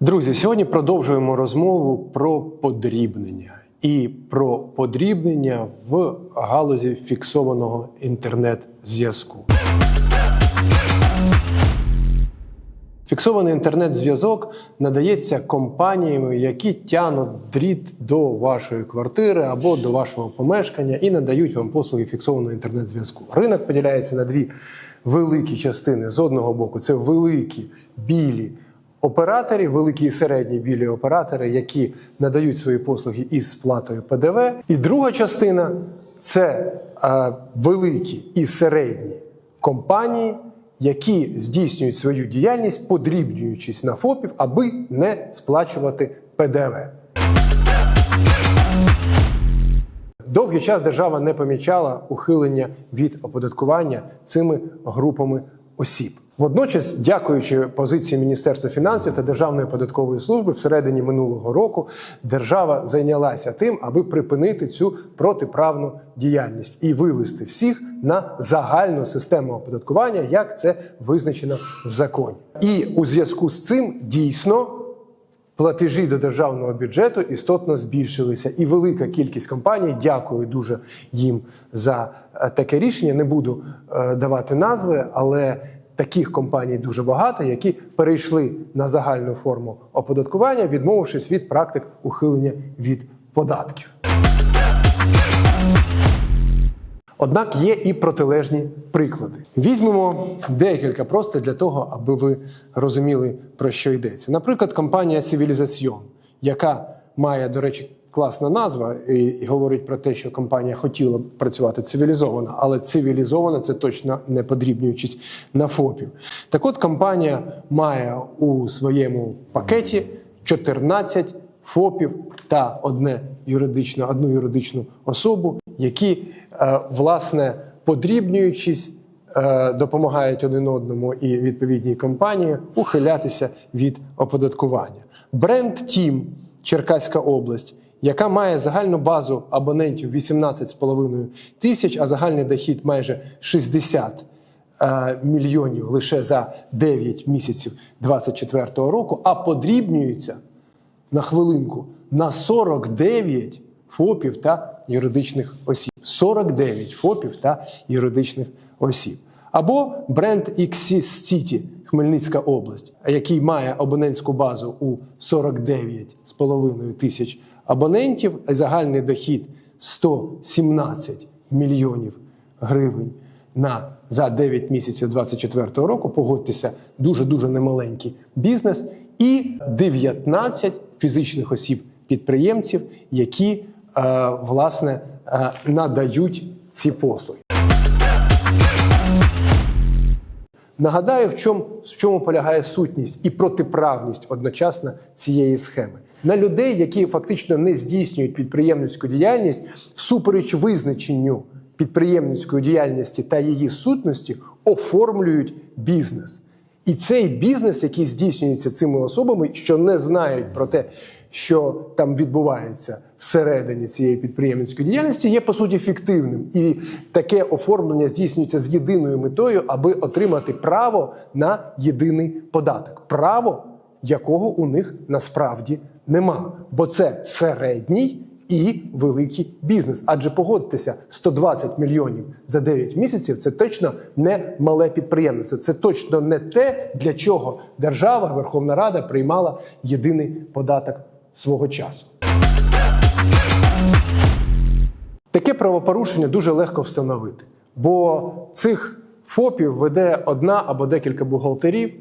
Друзі, сьогодні продовжуємо розмову про подрібнення і про подрібнення в галузі фіксованого інтернет-зв'язку. Фіксований інтернет-зв'язок надається компаніями, які тянуть дріт до вашої квартири або до вашого помешкання і надають вам послуги фіксованого інтернет-зв'язку. Ринок поділяється на дві великі частини. З одного боку, це великі білі оператори, великі і середні білі оператори, які надають свої послуги із сплатою ПДВ. І друга частина це е, великі і середні компанії, які здійснюють свою діяльність, подрібнюючись на ФОПів, аби не сплачувати ПДВ. Довгий час держава не помічала ухилення від оподаткування цими групами осіб. Водночас, дякуючи позиції Міністерства фінансів та Державної податкової служби, всередині минулого року держава зайнялася тим, аби припинити цю протиправну діяльність і вивести всіх на загальну систему оподаткування, як це визначено в законі. І у зв'язку з цим дійсно платежі до державного бюджету істотно збільшилися, і велика кількість компаній, дякую дуже їм за е, таке рішення. Не буду е, давати назви, але таких компаній дуже багато, які перейшли на загальну форму оподаткування, відмовившись від практик ухилення від податків. Однак є і протилежні приклади. Візьмемо декілька просто для того, аби ви розуміли, про що йдеться. Наприклад, компанія Civilization, яка має, до речі, класна назва і, і говорить про те, що компанія хотіла працювати цивілізовано, але цивілізовано це точно не подрібнюючись на ФОПів. Так от компанія має у своєму пакеті 14 ФОПів та одне юридичне, одну юридичну особу, які е, власне подрібнюючись, е, допомагають один одному і відповідній компанії ухилятися від оподаткування. Бренд Тім, Черкаська область, яка має загальну базу абонентів 18,5 тисяч, а загальний дохід майже 60 е, мільйонів лише за 9 місяців 2024 року, а подрібнюються на хвилинку на 49 ФОПів та юридичних осіб. 49 ФОПів та юридичних осіб. Або бренд XC City, Хмельницька область, який має абонентську базу у 49,5 тисяч абонентів, і загальний дохід 117 мільйонів гривень на за 9 місяців 2024 року. Погодьтеся, дуже дуже немаленький бізнес, і 19 фізичних осіб підприємців, які е, власне е, надають ці послуги. Нагадаю, в чому, в чому полягає сутність і протиправність одночасно цієї схеми. На людей, які фактично не здійснюють підприємницьку діяльність, всупереч визначенню підприємницької діяльності та її сутності, оформлюють бізнес. І цей бізнес, який здійснюється цими особами, що не знають про те, що там відбувається всередині цієї підприємницької діяльності, є по суті фіктивним. І таке оформлення здійснюється з єдиною метою, аби отримати право на єдиний податок, право якого у них насправді нема. Бо це середній і великий бізнес. Адже погодьтеся, 120 мільйонів за 9 місяців це точно не мале підприємництво. Це точно не те, для чого держава, Верховна Рада приймала єдиний податок свого часу. Таке правопорушення дуже легко встановити, бо цих ФОПів веде одна або декілька бухгалтерів,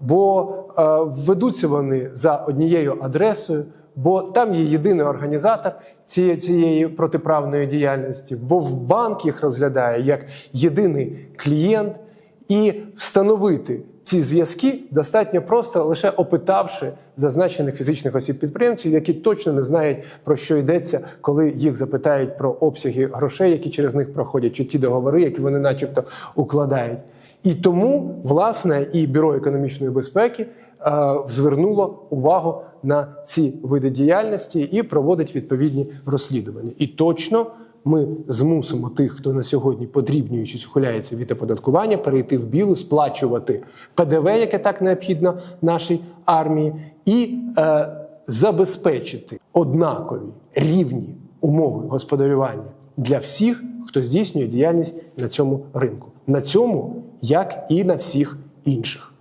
бо е, ведуться вони за однією адресою, бо там є єдиний організатор цієї, цієї протиправної діяльності, бо в банк їх розглядає як єдиний клієнт, і встановити ці зв'язки достатньо просто лише опитавши зазначених фізичних осіб підприємців, які точно не знають про що йдеться, коли їх запитають про обсяги грошей, які через них проходять, чи ті договори, які вони, начебто, укладають. І тому, власне, і бюро економічної безпеки е, звернуло увагу на ці види діяльності і проводить відповідні розслідування. І точно ми змусимо тих, хто на сьогодні подрібнюючись ухиляється від оподаткування, перейти в білу, сплачувати ПДВ, яке так необхідно нашій армії, і е, забезпечити однакові рівні умови господарювання для всіх, хто здійснює діяльність на цьому ринку. На цьому, як і на всіх інших.